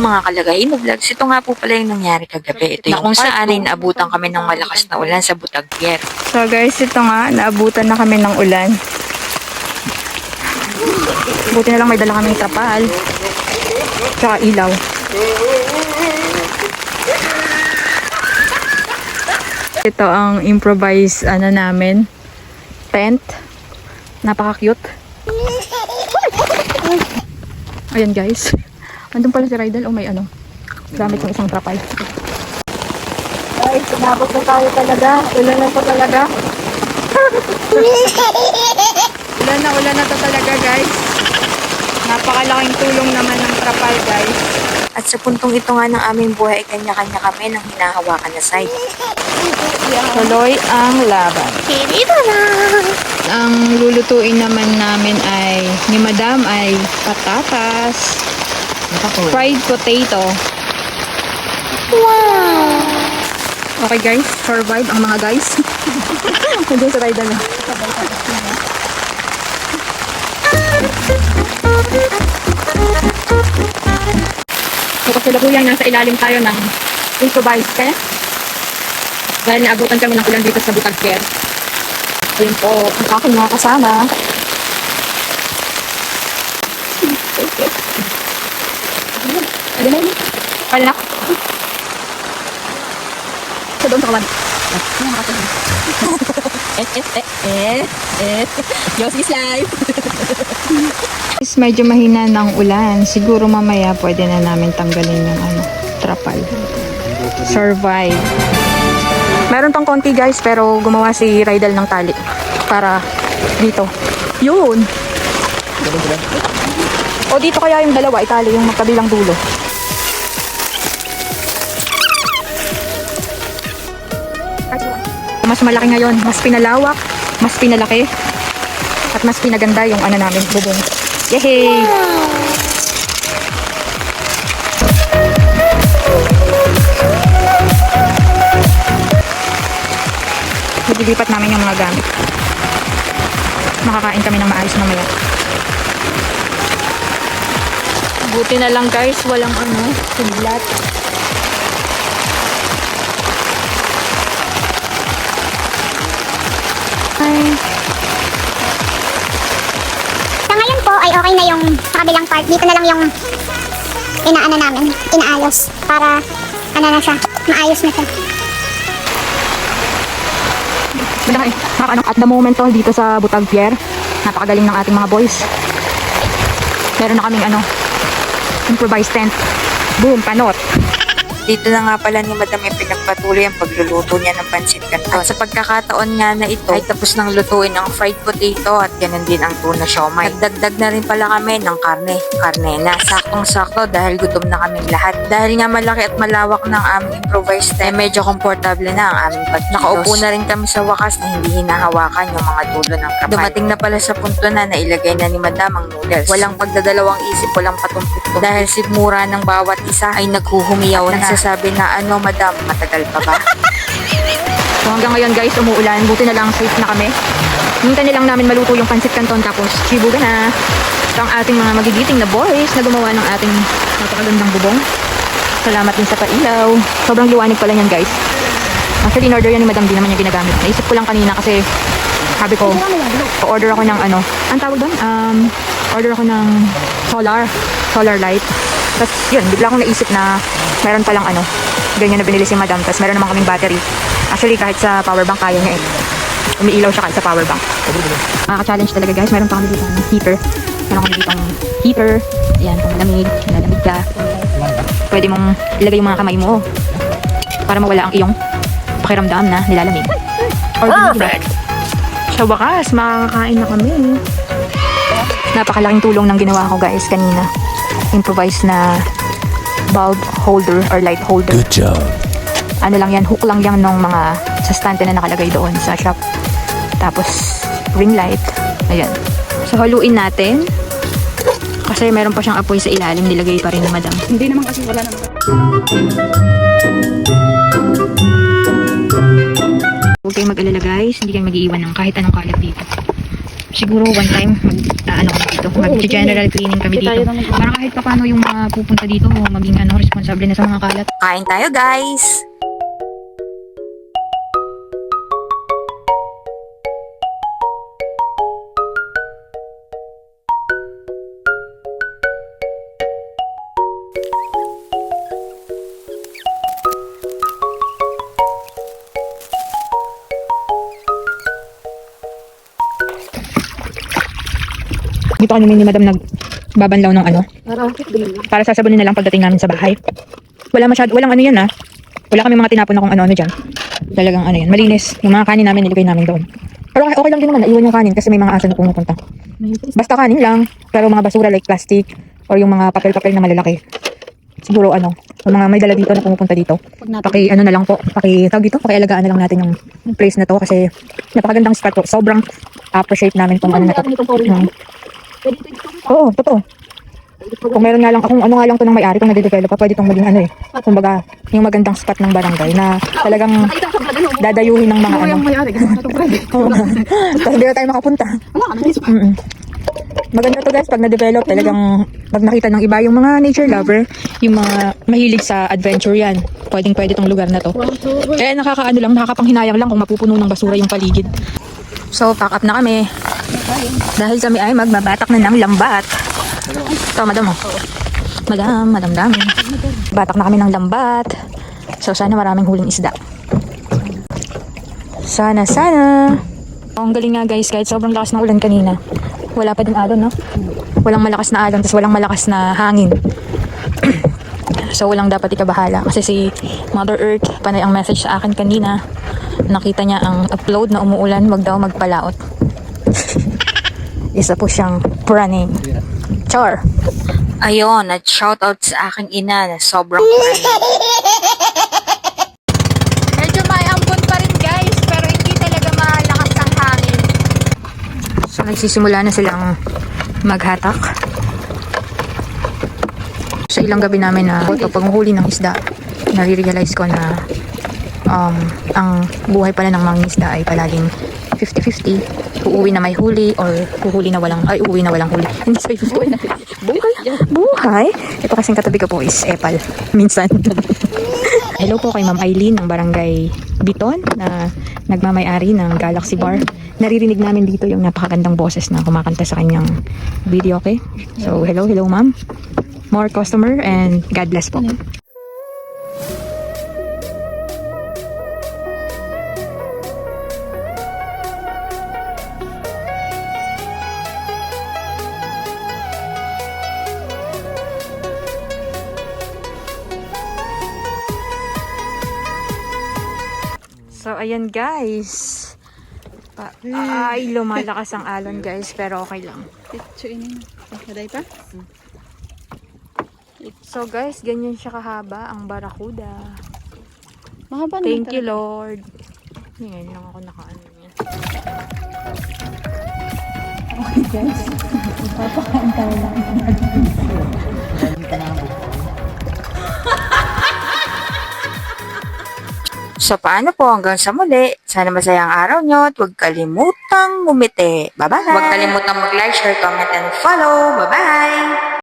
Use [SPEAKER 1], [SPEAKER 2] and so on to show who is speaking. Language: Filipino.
[SPEAKER 1] mga kalagay na vlogs, ito nga po pala yung nangyari kagabi. Ito yung kung saan ay naabutan kami ng malakas na ulan sa Butag Pier.
[SPEAKER 2] So guys, ito nga, naabutan na kami ng ulan. Buti na lang may dala kaming trapal. Tsaka ilaw. Ito ang improvised ano namin, tent. Napaka-cute. Ayan guys. Andun pala si Rydal. Oh, may ano. Gamit ng isang trapal. Guys, sinabot na tayo talaga. Ulan na to talaga. ulan na, ulan na to talaga guys. Napakalaking tulong naman ng trapal guys.
[SPEAKER 1] At sa puntong ito nga ng aming buhay, ay kanya-kanya kami ng hinahawakan na side.
[SPEAKER 2] Tuloy ang laban. Ang lulutuin naman namin ay ni Madam ay patatas, fried potato. Wow! Okay guys, survive ang mga guys. Hindi sa ride na. So, kasalukuyan nasa ilalim tayo ng improvised tent. Dahil naabutan kami ng ulan dito sa Butag Pier. Ayun po, ang aking mga kasama. Ano na yun? Pala na. Sa doon sa kawan. Eh, eh, eh, eh, eh. Yossi slime. Is medyo mahina ng ulan. Siguro mamaya pwede na namin tanggalin yung ano, trapal. Survive. Meron pang konti guys, pero gumawa si Rydal ng tali para dito. Yun. O dito kaya yung dalawa, itali yung magkabilang dulo. Mas malaki ngayon, mas pinalawak, mas pinalaki, at mas pinaganda yung ano namin, bubong. Yehey! Nililipat namin yung mga gamit. Makakain kami ng maayos mamaya. Buti na lang guys, walang ano, kidlat.
[SPEAKER 3] Yung sa kabilang part. Dito na lang yung inaano namin, inaayos para ano na siya, maayos na siya.
[SPEAKER 2] Madami. Nakakaano, at the moment to, dito sa Butag Pier, napakagaling ng ating mga boys. Meron na kaming ano, improvised tent. Boom, panot.
[SPEAKER 1] Dito na nga pala ni Madam yung pinagpatuloy ang pagluluto niya ng pansit canton. At sa pagkakataon nga na ito, ay tapos nang lutuin ang fried potato at ganun din ang tuna siomay. Nagdagdag na rin pala kami ng karne. Karne na saktong-sakto dahil gutom na kaming lahat. Dahil nga malaki at malawak ng aming improvised eh, medyo komportable na ang aming pagkilos. Nakaupo na rin kami sa wakas na hindi hinahawakan yung mga dulo ng kapal. Dumating na pala sa punto na nailagay na ni Madam ang noodles. Walang pagdadalawang isip, walang patumpik Dahil sigmura ng bawat isa ay naghuhumiyaw na. Nagsasabi na ano, Madam, matagal pa ba?
[SPEAKER 2] So hanggang ngayon guys, umuulan. Buti na lang safe na kami. Hintay na lang namin maluto yung pansit canton tapos chibuga na. Ito ang ating mga magigiting na boys na gumawa ng ating napakagandang bubong. Salamat din sa pailaw. Sobrang liwanag pala yan guys. Actually, in-order yan ni Madam, di naman niya ginagamit. Naisip ko lang kanina kasi sabi ko, order ako ng ano, ang tawag doon? Um, order ako ng solar, solar light. Tapos yun, bigla akong naisip na meron palang ano, ganyan na binili si Madam. Tapos meron naman kaming battery. Actually, kahit sa power bank kaya niya eh. Umiilaw siya kahit sa power bank. Nakaka-challenge talaga guys. Meron pa kami dito ng heater. Meron kami dito ng heater. Ayan, kung malamig, lalamig ka. Pwede mong ilagay yung mga kamay mo para mawala ang iyong pakiramdam na nilalamig. Or Perfect! Sa wakas, makakakain na kami. Napakalaking tulong ng ginawa ko guys kanina. Improvised na bulb holder or light holder.
[SPEAKER 4] Good job.
[SPEAKER 2] Ano lang yan, hook lang yan ng mga sa stante na nakalagay doon sa shop. Tapos ring light. Ayan. So haluin natin. Kasi meron pa siyang apoy sa ilalim, nilagay pa rin ni madam. Hindi naman kasi wala naman. Huwag kayong mag-alala guys, hindi kayo mag-iiwan ng kahit anong kalat dito. Siguro one time, mag, ah, ano, dito. Mag-general cleaning kami dito. Para kahit pa paano yung mga pupunta dito, maging ano, responsable na sa mga kalat.
[SPEAKER 1] Kain tayo guys!
[SPEAKER 2] Dito kami ni Madam nagbabanlaw ng ano. Para sasabunin na lang pagdating namin sa bahay. Wala masyado, walang ano yan ah. Wala kami mga tinapon na kung ano-ano dyan. Talagang ano yan, malinis. Yung mga kanin namin nilagay namin doon. Pero okay, okay lang din naman, naiwan yung kanin kasi may mga aso na pumupunta. Basta kanin lang, pero mga basura like plastic or yung mga papel-papel na malalaki. Siguro ano, yung mga may dala dito na pumupunta dito. Paki ano na lang po, paki tawag dito, pakialagaan na lang natin yung place na to kasi napakagandang spot po. Sobrang appreciate namin tong ano na to. Mm. Oo, totoo. Kung meron nga lang, kung ano nga lang to ng may-ari, kung nade-develop pa, pwede itong maging ano eh. Kumbaga, yung magandang spot ng barangay na talagang dadayuhin ng mga ano. Oo. Tapos hindi na tayo makapunta. Mm-mm. Maganda to guys, pag na-develop, talagang pag nakita ng iba, yung mga nature lover, yung mga mahilig sa adventure yan, pwedeng pwede tong lugar na to. Kaya nakakaano lang, nakakapanghinayang lang kung mapupuno ng basura yung paligid. So, pack up na kami. Dahil kami ay magbabatak na ng lambat. Ito, madam oh. Madam, madam dami. Batak na kami ng lambat. So, sana maraming huling isda. Sana, sana. Oh, ang galing nga guys, kahit sobrang lakas ng ulan kanina. Wala pa din alon, no? Walang malakas na alon, tapos walang malakas na hangin. so, walang dapat ikabahala. Kasi si Mother Earth, panay ang message sa akin kanina. Nakita niya ang upload na umuulan, wag daw magpalaot. Isa po siyang praning. Char.
[SPEAKER 1] Ayun, at shoutout sa aking ina na sobrang praning. Medyo may ambon pa rin guys, pero hindi talaga malakas ang hangin.
[SPEAKER 2] So, nagsisimula na silang maghatak. Sa ilang gabi namin na ito, panghuli ng isda, nare-realize ko na um, ang buhay pala ng mga isda ay palaging 50-50. Uuwi na may huli or uhuli na walang, ay uuwi na walang huli. Hindi sa 50 na. Buhay? Buhay? Ito kasing katabi ko po is epal. Minsan. Hello po kay Ma'am Eileen ng Barangay Biton na nagmamayari ng Galaxy Bar. Naririnig namin dito yung napakagandang boses na kumakanta sa kanyang video, okay? So, hello, hello ma'am. More customer and God bless po. Ayan guys. Pa- ay, lumalakas ang alon guys, pero okay lang. So guys, ganyan siya kahaba ang barakuda.
[SPEAKER 4] Mahaba
[SPEAKER 2] Thank you Lord. Ngayon lang ako nakaano niya.
[SPEAKER 1] So paano po hanggang sa muli? Sana masaya ang araw nyo at huwag kalimutang umiti. Bye-bye! Huwag kalimutang mag-like, share, comment, and follow. Bye-bye!